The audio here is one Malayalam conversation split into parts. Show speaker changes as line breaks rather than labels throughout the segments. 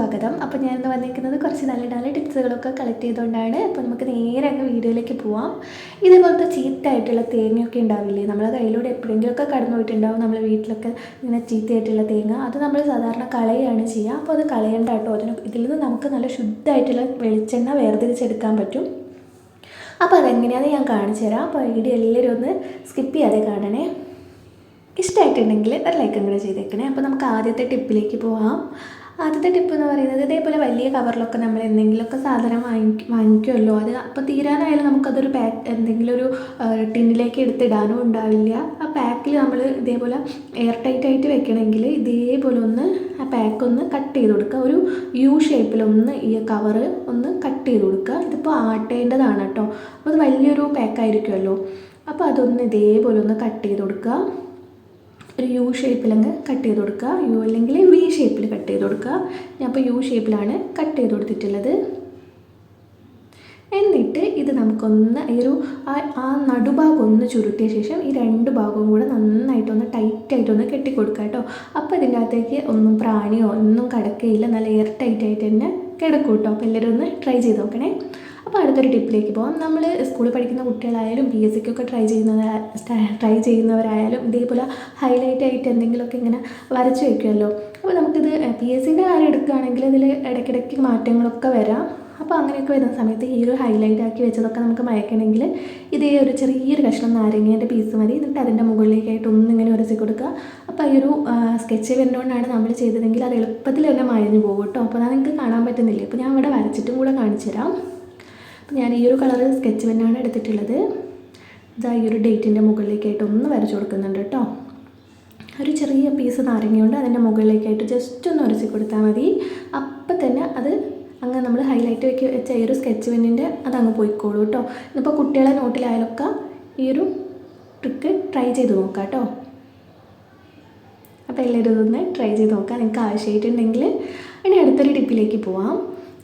സ്വാഗതം. അപ്പോൾ ഞാൻ ഇന്ന് വന്നിരിക്കുന്നത് കുറച്ച് നല്ല നല്ല ടിപ്സുകളൊക്കെ കളക്ട് ചെയ്തുകൊണ്ടാണ്. അപ്പോൾ നമുക്ക് നേരെ അങ്ങ് വീഡിയോയിലേക്ക് പോവാം. ഇതേപോലത്തെ ചീത്തയായിട്ടുള്ള തേങ്ങയൊക്കെ ഉണ്ടാവില്ലേ? നമ്മളെ കയ്യിലൂടെ എപ്പോഴെങ്കിലുമൊക്കെ കടന്നു പോയിട്ടുണ്ടാവും നമ്മളെ വീട്ടിലൊക്കെ ഇങ്ങനെ ചീത്തയായിട്ടുള്ള തേങ്ങ. അത് നമ്മൾ സാധാരണ കളയുകയാണ് ചെയ്യുക. അപ്പോൾ അത് കളയണ്ട കേട്ടോ. അതിന് ഇതിൽ നിന്ന് നമുക്ക് നല്ല ശുദ്ധമായിട്ടുള്ള വെളിച്ചെണ്ണ വേർതിരിച്ചെടുക്കാൻ പറ്റും. അപ്പോൾ അതെങ്ങനെയാണെന്ന് ഞാൻ കാണിച്ചു തരാം. അപ്പോൾ വീഡിയോ എല്ലാവരും ഒന്ന് സ്കിപ്പ് ചെയ്യാതെ കാണണേ. ഇഷ്ടമായിട്ടുണ്ടെങ്കിൽ ഒരു ലൈക്ക് കൂടെ ചെയ്തേക്കണേ. അപ്പോൾ നമുക്ക് ആദ്യത്തെ ടിപ്പിലേക്ക് പോവാം. ആദ്യത്തെ ടിപ്പ് എന്ന് പറയുന്നത് ഇതേപോലെ വലിയ കവറിലൊക്കെ നമ്മൾ എന്തെങ്കിലുമൊക്കെ സാധനം വാങ്ങി വാങ്ങിക്കുമല്ലോ അത് അപ്പോൾ തീരാനായാലും നമുക്കതൊരു പാക്ക് എന്തെങ്കിലും ഒരു ടിന്നിലേക്ക് എടുത്തിടാനും ഉണ്ടാവില്ല. ആ പാക്കിൽ നമ്മൾ ഇതേപോലെ എയർ ടൈറ്റ് ആയിട്ട് വെക്കണമെങ്കിൽ ഇതേപോലെ ഒന്ന് ആ പാക്ക് ഒന്ന് കട്ട് ചെയ്ത് കൊടുക്കുക. ഒരു യു ഷേപ്പിലൊന്ന് ഈ കവറ് ഒന്ന് കട്ട് ചെയ്ത് കൊടുക്കുക. ഇതിപ്പോൾ ആട്ടേണ്ടതാണ് കേട്ടോ. അപ്പോൾ അത് വലിയൊരു പാക്കായിരിക്കുമല്ലോ അപ്പോൾ അതൊന്ന് ഇതേപോലെ ഒന്ന് കട്ട് ചെയ്ത് കൊടുക്കുക. ഒരു യു ഷേപ്പിലങ്ങ് കട്ട് ചെയ്ത് കൊടുക്കുക. യു അല്ലെങ്കിൽ വി ഷേപ്പിൽ കട്ട് ചെയ്ത് കൊടുക്കുക. ഞാൻ ഇപ്പോൾ യു ഷേപ്പിലാണ് കട്ട് ചെയ്ത് കൊടുത്തിട്ടുള്ളത്. എന്നിട്ട് ഇത് നമുക്കൊന്ന് ഈ ഒരു ആ നടുഭാഗം ഒന്ന് ചുരുട്ടിയ ശേഷം ഈ രണ്ട് ഭാഗവും കൂടെ നന്നായിട്ടൊന്ന് ടൈറ്റായിട്ടൊന്ന് കെട്ടിക്കൊടുക്കുക കേട്ടോ. അപ്പോൾ ഇതിന്റെ അകത്തേക്ക് ഒന്നും പ്രാണിയോ ഒന്നും കിടക്കുകയില്ല നല്ല എയർ ടൈറ്റായിട്ട് തന്നെ കിടക്കും കേട്ടോ. അപ്പോൾ എല്ലാവരും ഒന്ന് ട്രൈ ചെയ്ത് നോക്കണേ. അപ്പോൾ അടുത്തൊരു ടിപ്പിലേക്ക് പോകാം നമ്മൾ സ്കൂളിൽ പഠിക്കുന്ന കുട്ടികളായാലും പി എസ് സിക്കൊക്കെ ട്രൈ ചെയ്യുന്ന ട്രൈ ചെയ്യുന്നവരായാലും ഇതേപോലെ ഹൈലൈറ്റ് ആയിട്ട് എന്തെങ്കിലുമൊക്കെ ഇങ്ങനെ വരച്ച് വയ്ക്കുമല്ലോ അപ്പോൾ നമുക്കിത് പി എസ് സിന്റെ കാര്യം എടുക്കുകയാണെങ്കിൽ ഇതിൽ ഇടയ്ക്കിടയ്ക്ക് മാറ്റങ്ങളൊക്കെ വരാം. അപ്പോൾ അങ്ങനെയൊക്കെ വരുന്ന സമയത്ത് ഈ ഒരു ഹൈലൈറ്റ് ആക്കി വെച്ചതൊക്കെ നമുക്ക് മയക്കണമെങ്കിൽ ഇതേ ഒരു ചെറിയൊരു കഷ്ണം നാരങ്ങേന്റെ പീസ് മതി. എന്നിട്ട് അതിന്റെ മുകളിലേക്കായിട്ട് ഒന്നിങ്ങനെ ഉരച്ച് കൊടുക്കുക. അപ്പോൾ ഈ ഒരു സ്കെച്ച് വരുന്നതുകൊണ്ടാണ് നമ്മൾ ചെയ്തതെങ്കിൽ അത് എളുപ്പത്തിൽ തന്നെ മയഞ്ഞു പോകും കേട്ടോ. അപ്പോൾ അത് നിങ്ങൾക്ക് കാണാൻ പറ്റുന്നില്ല? അപ്പോൾ ഞാൻ ഇവിടെ വരച്ചിട്ടും കൂടെ കാണിച്ചു തരാം ഞാൻ ഈ ഒരു കളർ സ്കെച്ച് പെന്നാണ് എടുത്തിട്ടുള്ളത്. ഇതാ ഈ ഒരു ഡേറ്റിന്റെ മുകളിലേക്കായിട്ട് ഒന്ന് വരച്ചു കൊടുക്കുന്നുണ്ട് കേട്ടോ. ഒരു ചെറിയ പീസ് നാരങ്ങയുണ്ട് അതിന്റെ മുകളിലേക്കായിട്ട് ജസ്റ്റ് ഒന്ന് ഉരച്ച് കൊടുത്താൽ മതി. അപ്പം തന്നെ അത് അങ്ങ് നമ്മൾ ഹൈലൈറ്റ് വെക്കി വെച്ച ഈ ഒരു സ്കെച്ച് പെന്നിന്റെ അതങ്ങ് പോയിക്കോളൂ കേട്ടോ. ഇന്നിപ്പോൾ കുട്ടികളെ നോട്ടിലായാലൊക്കെ ഈ ഒരു ട്രിക്ക് ട്രൈ ചെയ്ത് നോക്കാം കേട്ടോ. അപ്പോൾ എല്ലാവരും ഇതൊന്ന് ട്രൈ ചെയ്ത് നോക്കാം. നിങ്ങൾക്ക് ആവശ്യമായിട്ടുണ്ടെങ്കിൽ ഇനി അടുത്തൊരു ടിപ്പിലേക്ക് പോവാം.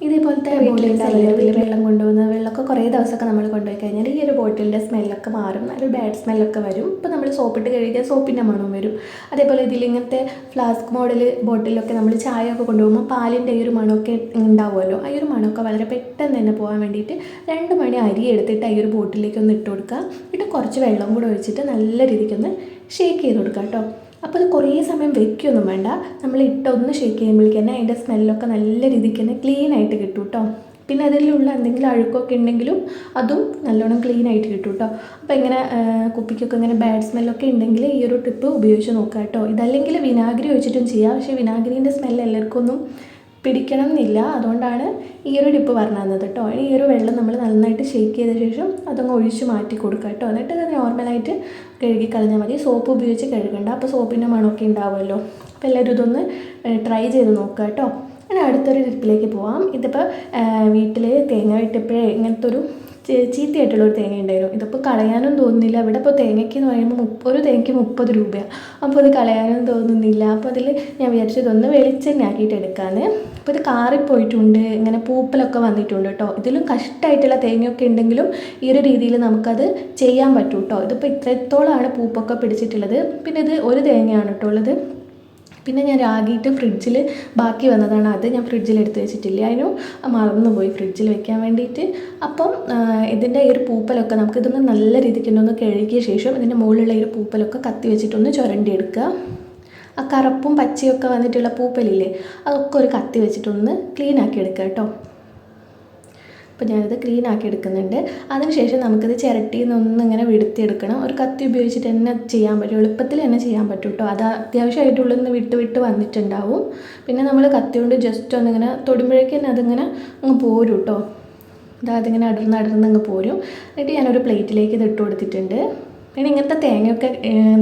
ഇതേപോലത്തെ ബോട്ടിൽസ് അല്ലെങ്കിൽ വെള്ളം കൊണ്ടുവന്ന വെള്ളമൊക്കെ കുറേ ദിവസമൊക്കെ നമ്മൾ കൊണ്ടുപോയി കഴിഞ്ഞാൽ ഈ ഒരു ബോട്ടിലിന്റെ സ്മെല്ലൊക്കെ മാറും. നല്ലൊരു ബാഡ് സ്മെല്ലൊക്കെ വരും. ഇപ്പോൾ നമ്മൾ സോപ്പിട്ട് കഴുകിയാൽ സോപ്പിന്റെ മണം വരും. അതേപോലെ ഇതിൽ ഇങ്ങനത്തെ ഫ്ലാസ്ക് മോഡൽ ബോട്ടിലൊക്കെ നമ്മൾ ചായ ഒക്കെ കൊണ്ടുപോകുമ്പോൾ പാലിന്റെ ഈ ഒരു മണമൊക്കെ ഉണ്ടാവുമല്ലോ? ആ ഒരു മണമൊക്കെ വളരെ പെട്ടെന്ന് തന്നെ പോകാൻ വേണ്ടിയിട്ട് രണ്ട് മണി അരി എടുത്തിട്ട് ഈ ഒരു ബോട്ടിലേക്ക് ഒന്ന് ഇട്ട് കൊടുക്കുക. എന്നിട്ട് കുറച്ച് വെള്ളം കൂടെ ഒഴിച്ചിട്ട് നല്ല രീതിക്കൊന്ന് ഷേക്ക് ചെയ്ത് കൊടുക്കുക കേട്ടോ. അപ്പോൾ അത് കുറേ സമയം വെക്കുകയൊന്നും വേണ്ട. നമ്മൾ ഇട്ടൊന്ന് ഷേക്ക് ചെയ്യുമ്പോഴേക്ക് തന്നെ അതിന്റെ സ്മെല്ലൊക്കെ നല്ല രീതിക്ക് തന്നെ ക്ലീൻ ആയിട്ട് കിട്ടും കേട്ടോ പിന്നെ അതിലുള്ള എന്തെങ്കിലും അഴുക്കൊക്കെ ഉണ്ടെങ്കിലും അതും നല്ലോണം ക്ലീൻ ആയിട്ട് കിട്ടും കേട്ടോ അപ്പോൾ ഇങ്ങനെ കുപ്പിക്കൊക്കെ ഇങ്ങനെ ബാഡ് സ്മെല്ലൊക്കെ ഉണ്ടെങ്കിൽ ഈ ഒരു ടിപ്പ് ഉപയോഗിച്ച് നോക്കാം കേട്ടോ ഇതല്ലെങ്കിൽ വിനാഗിരി ഒഴിച്ചിട്ടും ചെയ്യാം. പക്ഷേ വിനാഗിരീന്റെ സ്മെല്ല് എല്ലാവർക്കും ഒന്നും പിടിക്കണം എന്നില്ല അതുകൊണ്ടാണ് ഈ ഒരു ടിപ്പ് പറഞ്ഞു തന്നത് കേട്ടോ. ഈ ഒരു വെള്ളം നമ്മൾ നന്നായിട്ട് ഷേക്ക് ചെയ്ത ശേഷം അതങ്ങ് ഒഴിച്ച് മാറ്റി കൊടുക്കുക കേട്ടോ. എന്നിട്ട് അത് നോർമലായിട്ട് കഴുകി കളഞ്ഞാൽ മതി. സോപ്പ് ഉപയോഗിച്ച് കഴുകണ്ട. അപ്പോൾ സോപ്പിന്റെ മണമൊക്കെ ഉണ്ടാവുമല്ലോ. അപ്പോൾ എല്ലാവരും ഇതൊന്ന് ട്രൈ ചെയ്ത് നോക്കുക കേട്ടോ. ഇനി അടുത്തൊരു ടിപ്പിലേക്ക് പോവാം. ഇതിപ്പോൾ വീട്ടിൽ തേങ്ങ വെട്ടിയപ്പോഴേ ഇങ്ങനത്തെ ഒരു ചീത്തയായിട്ടുള്ള ഒരു തേങ്ങ ഉണ്ടായിരുന്നു. ഇതിപ്പോൾ കളയാനും തോന്നുന്നില്ല. ഇവിടെ ഇപ്പോൾ തേങ്ങയ്ക്ക് എന്ന് പറയുമ്പോൾ മുപ്പ ഒരു തേങ്ങയ്ക്ക് മുപ്പത് രൂപയാണ് അപ്പോൾ ഇത് കളയാനും തോന്നുന്നില്ല. അപ്പോൾ അതിൽ ഞാൻ വിചാരിച്ചു ഇതൊന്ന് വെളിച്ചെണ്ണ ആക്കിയിട്ട് എടുക്കാമെന്ന് അപ്പോൾ ഇത് കാറിപ്പോയിട്ടുണ്ട്. ഇങ്ങനെ പൂപ്പലൊക്കെ വന്നിട്ടുണ്ട് കേട്ടോ. ഇതിലും കഷ്ടമായിട്ടുള്ള തേങ്ങയൊക്കെ ഉണ്ടെങ്കിലും ഈ ഒരു രീതിയിൽ നമുക്കത് ചെയ്യാൻ പറ്റും കേട്ടോ ഇതിപ്പോൾ ഇത്രത്തോളമാണ് പൂപ്പൊക്കെ പിടിച്ചിട്ടുള്ളത്. പിന്നെ ഇത് ഒരു തേങ്ങയാണ് കേട്ടോ ഉള്ളത്. പിന്നെ ഞാൻ രാഗിയിട്ട് ഫ്രിഡ്ജിൽ ബാക്കി വന്നതാണ്. അത് ഞാൻ ഫ്രിഡ്ജിൽ എടുത്ത് വെച്ചിട്ടില്ല. അതിനും മറന്നുപോയി ഫ്രിഡ്ജിൽ വെക്കാൻ വേണ്ടിയിട്ട്. അപ്പം ഇതിന്റെ ഈ ഒരു പൂപ്പലൊക്കെ നമുക്ക് ഇതൊന്ന് നല്ല രീതിക്ക് ഒന്ന് കഴുകിയ ശേഷം ഇതിന്റെ മുകളിലുള്ള ഈ ഒരു പൂപ്പലൊക്കെ കത്തി വെച്ചിട്ടൊന്ന് ചുരണ്ടി എടുക്കുക ആ കറുപ്പും പച്ചയൊക്കെ വന്നിട്ടുള്ള പൂപ്പലില്ലേ അതൊക്കെ ഒരു കത്തി വെച്ചിട്ടൊന്ന് ക്ലീൻ ആക്കി എടുക്കുക കേട്ടോ. അപ്പോൾ ഞാനത് ക്ലീൻ ആക്കി എടുക്കുന്നുണ്ട്. അതിനുശേഷം നമുക്കിത് ചിരട്ടിയിൽ നിന്നൊന്നും ഇങ്ങനെ വിടുത്തിയെടുക്കണം. ഒരു കത്തി ഉപയോഗിച്ചിട്ട് തന്നെ ചെയ്യാൻ പറ്റും. എളുപ്പത്തിൽ തന്നെ ചെയ്യാൻ പറ്റും കേട്ടോ അത് അത്യാവശ്യമായിട്ടുള്ളിൽ നിന്ന് വിട്ട് വിട്ട് വന്നിട്ടുണ്ടാവും. പിന്നെ നമ്മൾ കത്തി കൊണ്ട് ജസ്റ്റ് ഒന്നിങ്ങനെ തൊടുമ്പോഴേക്കും തന്നെ അതിങ്ങനെ അങ്ങ് പോരും കേട്ടോ അതിങ്ങനെ അടർന്ന് അടർന്ന് അങ്ങ് പോരും. എന്നിട്ട് ഞാനൊരു പ്ലേറ്റിലേക്ക് ഇത് ഇട്ട് കൊടുത്തിട്ടുണ്ട്. പിന്നെ ഇങ്ങനത്തെ തേങ്ങയൊക്കെ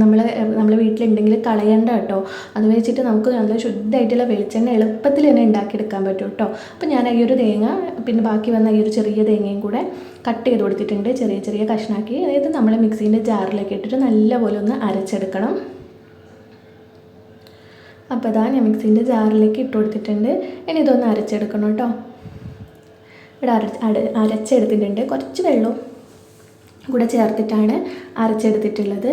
നമ്മൾ നമ്മളെ വീട്ടിലുണ്ടെങ്കിൽ കളയണ്ട കേട്ടോ. അത് വെച്ചിട്ട് നമുക്ക് നല്ല ശുദ്ധമായിട്ടുള്ള വെളിച്ചെണ്ണ എളുപ്പത്തിൽ തന്നെ ഉണ്ടാക്കിയെടുക്കാൻ പറ്റും കേട്ടോ. അപ്പോൾ ഞാൻ ഈ ഒരു തേങ്ങ പിന്നെ ബാക്കി വന്ന ഈ ഒരു ചെറിയ തേങ്ങയും കൂടെ കട്ട് ചെയ്ത് കൊടുത്തിട്ടുണ്ട്. ചെറിയ ചെറിയ കഷ്ണാക്കി. അതായത് നമ്മൾ മിക്സീന്റെ ജാറിലേക്ക് ഇട്ടിട്ട് നല്ലപോലെ ഒന്ന് അരച്ചെടുക്കണം. അപ്പോൾ ഇതാ ഞാൻ മിക്സീന്റെ ജാറിലേക്ക് ഇട്ട് കൊടുത്തിട്ടുണ്ട്. ഇനി ഇതൊന്ന് അരച്ചെടുക്കണം കേട്ടോ. ഇവിടെ അര അരച്ചെടുത്തിട്ടുണ്ട്. കുറച്ച് വെള്ളവും കൂടെ ചേർത്തിട്ടാണ് അരച്ചെടുത്തിട്ടുള്ളത്.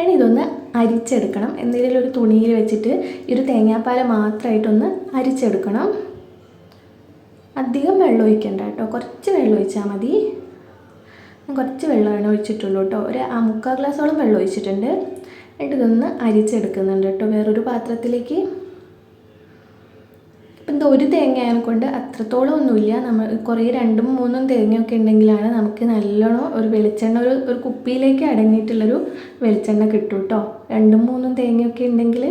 ഇനി ഇതൊന്ന് അരിച്ചെടുക്കണം. എന്തെങ്കിലും ഒരു തുണിയിൽ വെച്ചിട്ട് ഈ ഒരു തേങ്ങാപ്പാൽ മാത്രമായിട്ടൊന്ന് അരിച്ചെടുക്കണം. അധികം വെള്ളം ഒഴിക്കണ്ട കേട്ടോ. കുറച്ച് വെള്ളം ഒഴിച്ചാൽ മതി. കുറച്ച് വെള്ളമാണ് ഒഴിച്ചിട്ടുള്ളൂ കേട്ടോ. ഒരു ആ മുക്കാൽ ഗ്ലാസോളം വെള്ളം ഒഴിച്ചിട്ടുണ്ട്. എന്നിട്ട് ഇതൊന്ന് അരിച്ചെടുക്കുന്നുണ്ട് കേട്ടോ വേറൊരു പാത്രത്തിലേക്ക്. ഇപ്പം ഇത് ഒരു തേങ്ങ ആയതിനെ കൊണ്ട് അത്രത്തോളം ഒന്നുമില്ല. നമ്മൾ കുറേ രണ്ടും മൂന്നും തേങ്ങയൊക്കെ ഉണ്ടെങ്കിലാണ് നമുക്ക് നല്ലോണം ഒരു വെളിച്ചെണ്ണ ഒരു ഒരു കുപ്പിയിലേക്ക് അടങ്ങിയിട്ടുള്ളൊരു വെളിച്ചെണ്ണ കിട്ടും കേട്ടോ രണ്ടും മൂന്നും തേങ്ങയൊക്കെ ഉണ്ടെങ്കിൽ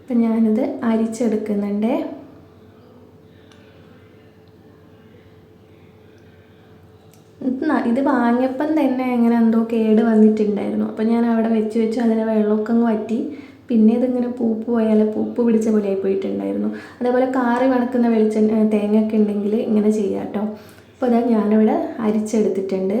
അപ്പം ഞാനിത് അരിച്ചെടുക്കുന്നുണ്ടേ. ഇത് വാങ്ങിയപ്പം തന്നെ എങ്ങനെ എന്തോ കേട് വന്നിട്ടുണ്ടായിരുന്നു. അപ്പോൾ ഞാൻ അവിടെ വെച്ച് വെച്ച് അതിനെ വെള്ളമൊക്കെ അങ്ങ് വറ്റി. പിന്നെ ഇതിങ്ങനെ പൂപ്പ് പോയാൽ പൂപ്പ് പിടിച്ച പോലെ ആയി പോയിട്ടുണ്ടായിരുന്നു. അതേപോലെ കാറി വണക്കുന്ന വെളിച്ചെണ്ണ തേങ്ങയൊക്കെ ഉണ്ടെങ്കിൽ ഇങ്ങനെ ചെയ്യാം കേട്ടോ അപ്പോൾ അതാ ഞാനിവിടെ അരിച്ചെടുത്തിട്ടുണ്ട്.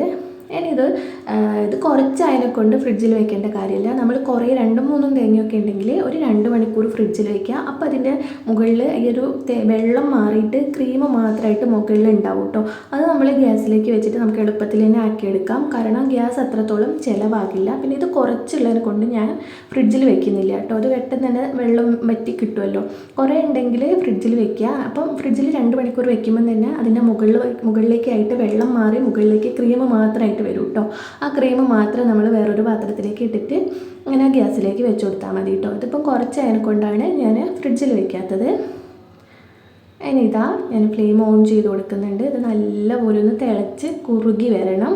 ഇനി ഇത് ആ, ഇത് കുറച്ച് കൊണ്ട് ഫ്രിഡ്ജിൽ വെക്കേണ്ട കാര്യമില്ല. നമ്മൾ കുറേ രണ്ടും മൂന്നും തേങ്ങയൊക്കെ ഉണ്ടെങ്കിൽ ഒരു രണ്ട് മണിക്കൂർ ഫ്രിഡ്ജിൽ വെക്കുക. അപ്പോൾ അതിന്റെ മുകളിൽ ഈ ഒരു വെള്ളം മാറിയിട്ട് ക്രീം മാത്രമായിട്ട് മുകളിൽ ഉണ്ടാവും കേട്ടോ അത് നമ്മൾ ഗ്യാസിലേക്ക് വെച്ചിട്ട് നമുക്ക് എളുപ്പത്തിൽ തന്നെ ആക്കിയെടുക്കാം. കാരണം ഗ്യാസ് അത്രത്തോളം ചിലവാകില്ല. പിന്നെ ഇത് കുറച്ചുള്ളതിനെ കൊണ്ട് ഞാൻ ഫ്രിഡ്ജിൽ വെക്കുന്നില്ല കേട്ടോ അത് പെട്ടെന്ന് തന്നെ വെള്ളം വറ്റി കിട്ടുമല്ലോ കുറേ ഉണ്ടെങ്കിൽ ഫ്രിഡ്ജിൽ വെക്കുക. അപ്പം ഫ്രിഡ്ജിൽ രണ്ട് മണിക്കൂർ വെക്കുമ്പോൾ തന്നെ അതിന്റെ മുകളിൽ മുകളിലേക്കായിട്ട് വെള്ളം മാറി മുകളിലേക്ക് ക്രീം മാത്രമായിട്ട് വരും കേട്ടോ ആ ക്രീം മാത്രം നമ്മൾ വേറൊരു പാത്രത്തിലേക്ക് ഇട്ടിട്ട് ഇങ്ങനെ ഗ്യാസിലേക്ക് വെച്ച് കൊടുത്താൽ മതി കേട്ടോ ഇതിപ്പം കുറച്ച് അതിനെ കൊണ്ടാണ് ഞാൻ ഫ്രിഡ്ജിൽ വെക്കാത്തത്. ഇനി ഇതാ ഞാൻ ഫ്ലെയിം ഓൺ ചെയ്ത് കൊടുക്കുന്നുണ്ട്. ഇത് നല്ലപോലെ ഒന്ന് തിളച്ച് കുറുകി വരണം.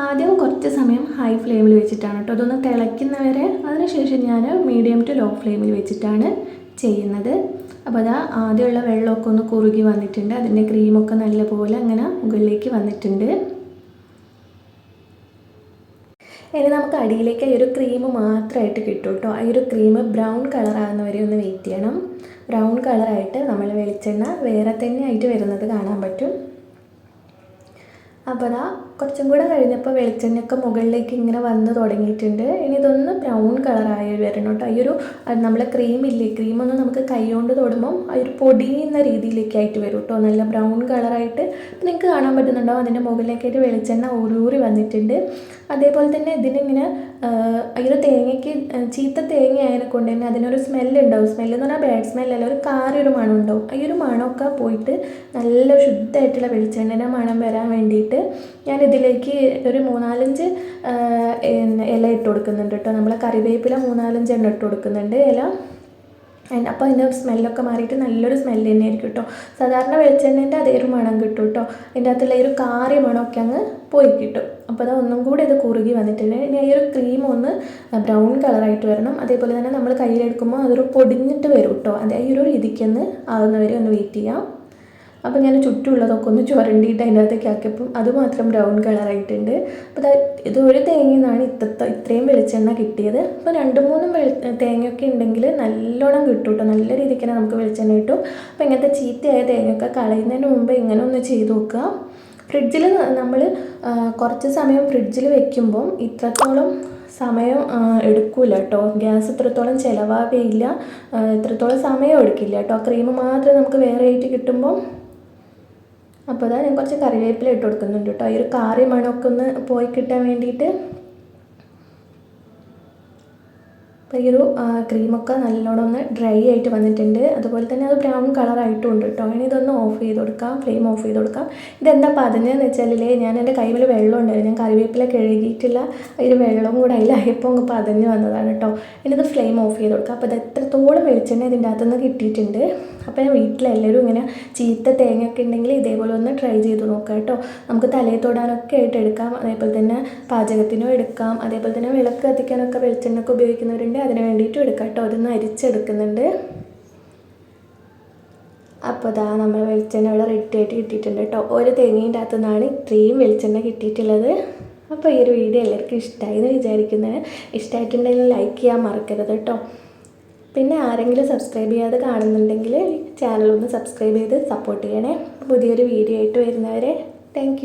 ആദ്യം കുറച്ച് സമയം ഹൈ ഫ്ലെയിമിൽ വെച്ചിട്ടാണ് കേട്ടോ അതൊന്ന് തിളയ്ക്കുന്നവരെ അതിനുശേഷം ഞാൻ മീഡിയം ടു ലോ ഫ്ലെയിമിൽ വെച്ചിട്ടാണ് ചെയ്യുന്നത്. അപ്പോൾ അതാ ആദ്യമുള്ള വെള്ളമൊക്കെ ഒന്ന് കുറുകി വന്നിട്ടുണ്ട്. അതിന്റെ ക്രീമൊക്കെ നല്ലപോലെ അങ്ങനെ മുകളിലേക്ക് വന്നിട്ടുണ്ട്. ഇനി നമുക്ക് അടിയിലേക്ക് ഈ ഒരു ക്രീം മാത്രമായിട്ട് കിട്ടും കേട്ടോ. ഈ ഒരു ക്രീം ബ്രൗൺ കളറാകുന്ന വരെ ഒന്ന് വെയിറ്റ് ചെയ്യണം. ബ്രൗൺ കളറായിട്ട് നമ്മൾ വെളിച്ചെണ്ണ വേറെ തന്നെ ആയിട്ട് വരുന്നത് കാണാൻ പറ്റും. അപ്പോൾ അതാ കുറച്ചും കൂടെ കഴിഞ്ഞപ്പോൾ വെളിച്ചെണ്ണയൊക്കെ മുകളിലേക്ക് ഇങ്ങനെ വന്ന് തുടങ്ങിയിട്ടുണ്ട്. ഇനി ഇതൊന്ന് ബ്രൗൺ കളറായി വരണം കേട്ടോ. ഈ ഒരു നമ്മൾ ക്രീം ഇല്ലേ? ക്രീമൊന്നും നമുക്ക് കൈ കൊണ്ട് തൊടുമ്പം ആ ഒരു പൊടിയുന്ന രീതിയിലേക്കായിട്ട് വരും കേട്ടോ. നല്ല ബ്രൗൺ കളറായിട്ട് നിങ്ങൾക്ക് കാണാൻ പറ്റുന്നുണ്ടാവും. അതിന്റെ മുകളിലേക്കായിട്ട് വെളിച്ചെണ്ണ ഊരൂറി വന്നിട്ടുണ്ട്. അതേപോലെ തന്നെ ഇതിനിങ്ങനെ ഈ ഒരു തേങ്ങയ്ക്ക് ചീത്ത തേങ്ങ ആയതിനെ കൊണ്ട് തന്നെ അതിനൊരു സ്മെല്ലുണ്ടാവും. സ്മെല്ല് എന്ന് പറഞ്ഞാൽ ബാഡ് സ്മെല്ലല്ല ഒരു കാറിയൊരു മണം ഉണ്ടാവും ഈ ഒരു മണമൊക്കെ പോയിട്ട് നല്ല ശുദ്ധമായിട്ടുള്ള വെളിച്ചെണ്ണയുടെ മണം വരാൻ വേണ്ടിയിട്ട് ഞാൻ ഇതിലേക്ക് ഒരു മൂന്നാലഞ്ച് ഇല ഇട്ട് കൊടുക്കുന്നുണ്ട് കേട്ടോ. നമ്മൾ കറിവേപ്പില മൂന്നാലഞ്ച് എണ്ണം ഇട്ട് കൊടുക്കുന്നുണ്ട് ഇല. അപ്പോൾ അതിന്റെ സ്മെല്ലൊക്കെ മാറിയിട്ട് നല്ലൊരു സ്മെല്ല് തന്നെ ആയിരിക്കും കേട്ടോ. സാധാരണ വെളിച്ചെണ്ണേന്റെ അതേ ഒരു മണം കിട്ടും കേട്ടോ. അതിന്റെ അകത്തുള്ള ഒരു കാറി മണമൊക്കെ അങ്ങ് പോയി കിട്ടും. അപ്പോൾ അത് ഒന്നും കൂടി അത് കുറുകി വന്നിട്ടുണ്ട് ഇനി ഈ ഒരു ക്രീം ഒന്ന് ബ്രൗൺ കളറായിട്ട് വരണം. അതേപോലെ തന്നെ നമ്മൾ കയ്യിലെടുക്കുമ്പോൾ അതൊരു പൊടിഞ്ഞിട്ട് വരും കേട്ടോ അത് ഈ ഒരു രീതിക്കൊന്ന് ആകുന്നവരെ ഒന്ന് വെയിറ്റ് ചെയ്യാം. അപ്പോൾ ഞാൻ ചുറ്റുമുള്ളതൊക്കെ ഒന്ന് ചുരണ്ടിയിട്ട് അതിന്റെ അകത്തേക്ക് ആക്കിയപ്പം അത് മാത്രം ബ്രൗൺ കളറായിട്ടുണ്ട് അപ്പോൾ ഇത് ഒരു തേങ്ങയിൽ നിന്നാണ് ഇത്ര ഇത്രയും വെളിച്ചെണ്ണ കിട്ടിയത്. അപ്പോൾ രണ്ട് മൂന്നും വെളി തേങ്ങയൊക്കെ ഉണ്ടെങ്കിൽ നല്ലോണം കിട്ടും കേട്ടോ നല്ല രീതിക്ക് തന്നെ നമുക്ക് വെളിച്ചെണ്ണ കിട്ടും. അപ്പോൾ ഇങ്ങനത്തെ ചീത്തയായ തേങ്ങയൊക്കെ കളയുന്നതിന് മുമ്പ് ഇങ്ങനെ ഒന്ന് ചെയ്ത് നോക്കുക. ഫ്രിഡ്ജിൽ നമ്മൾ കുറച്ച് സമയം ഫ്രിഡ്ജിൽ വെക്കുമ്പം ഇത്രത്തോളം സമയം എടുക്കില്ല കേട്ടോ ഗ്യാസ് ഇത്രത്തോളം ചിലവാകുകയില്ല ഇത്രത്തോളം സമയം എടുക്കില്ല കേട്ടോ ക്രീം മാത്രം നമുക്ക് വേറെ ആയിട്ട് കിട്ടുമ്പം അപ്പോൾ അതാ ഞാൻ കുറച്ച് കറിവേപ്പില ഇട്ട് കൊടുക്കുന്നുണ്ട് കേട്ടോ ഈ ഒരു കാറി മണമൊക്കെ ഒന്ന് പോയി കിട്ടാൻ വേണ്ടിയിട്ട് അപ്പോൾ ഈ ഒരു ക്രീമൊക്കെ നല്ലോണം ഒന്ന് ഡ്രൈ ആയിട്ട് വന്നിട്ടുണ്ട്. അതുപോലെ തന്നെ അത് ബ്രൗൺ കളറായിട്ടും ഉണ്ട് കേട്ടോ. ഇനി ഇതൊന്ന് ഓഫ് ചെയ്ത് കൊടുക്കാം. ഫ്ലെയിം ഓഫ് ചെയ്ത് കൊടുക്കാം. ഇതെന്താ പതിഞ്ഞതെന്ന് വെച്ചാലേ ഞാൻ എന്റെ കൈമിൽ വെള്ളം ഉണ്ടായിരുന്നു. ഞാൻ കറിവേപ്പില കഴുകിയിട്ടില്ല അതിൽ വെള്ളം കൂടെ അതിലായപ്പോൾ അങ്ങ് പതഞ്ഞ് വന്നതാണ് കേട്ടോ. ഇനി ഇത് ഫ്ലെയിം ഓഫ് ചെയ്ത് കൊടുക്കാം. അപ്പോൾ ഇത് എത്രത്തോളം വെളിച്ചെണ്ണ ഇതിന്റെ അകത്തുനിന്ന് കിട്ടിയിട്ടുണ്ട്. അപ്പോൾ വീട്ടിലെല്ലാവരും ഇങ്ങനെ ചീത്ത തേങ്ങയൊക്കെ ഉണ്ടെങ്കിൽ ഇതേപോലെ ഒന്ന് ട്രൈ ചെയ്ത് നോക്കാം കേട്ടോ. നമുക്ക് തലയിൽ തൊടാനൊക്കെ ആയിട്ട് എടുക്കാം. അതേപോലെ തന്നെ പാചകത്തിനും എടുക്കാം. അതേപോലെ തന്നെ വിളക്ക് കത്തിക്കാനൊക്കെ വെളിച്ചെണ്ണയൊക്കെ ഉപയോഗിക്കുന്നവരുണ്ട്. അതിന് വേണ്ടിയിട്ടും എടുക്കാം കേട്ടോ. അതൊന്ന് അരിച്ചെടുക്കുന്നുണ്ട്. അപ്പോൾ ഇതാ നമ്മൾ വെളിച്ചെണ്ണ ഇവിടെ റെഡി ആയിട്ട് കിട്ടിയിട്ടുണ്ട് കേട്ടോ. ഒരു തേങ്ങയുടെ അകത്തു നിന്നാണ് ഇത്രയും വെളിച്ചെണ്ണ കിട്ടിയിട്ടുള്ളത്. അപ്പോൾ ഈ ഒരു വീഡിയോ എല്ലാവർക്കും ഇഷ്ടമായി എന്ന് വിചാരിക്കുന്നത് ഇഷ്ടമായിട്ടുണ്ടെങ്കിൽ ലൈക്ക് ചെയ്യാൻ മറക്കരുത് കേട്ടോ. പിന്നെ ആരെങ്കിലും സബ്സ്ക്രൈബ് ചെയ്യാതെ കാണുന്നുണ്ടെങ്കിൽ ചാനൽ ഒന്ന് സബ്സ്ക്രൈബ് ചെയ്ത് സപ്പോർട്ട് ചെയ്യണേ. പുതിയൊരു വീഡിയോ ആയിട്ട് വരുന്നവരെ താങ്ക്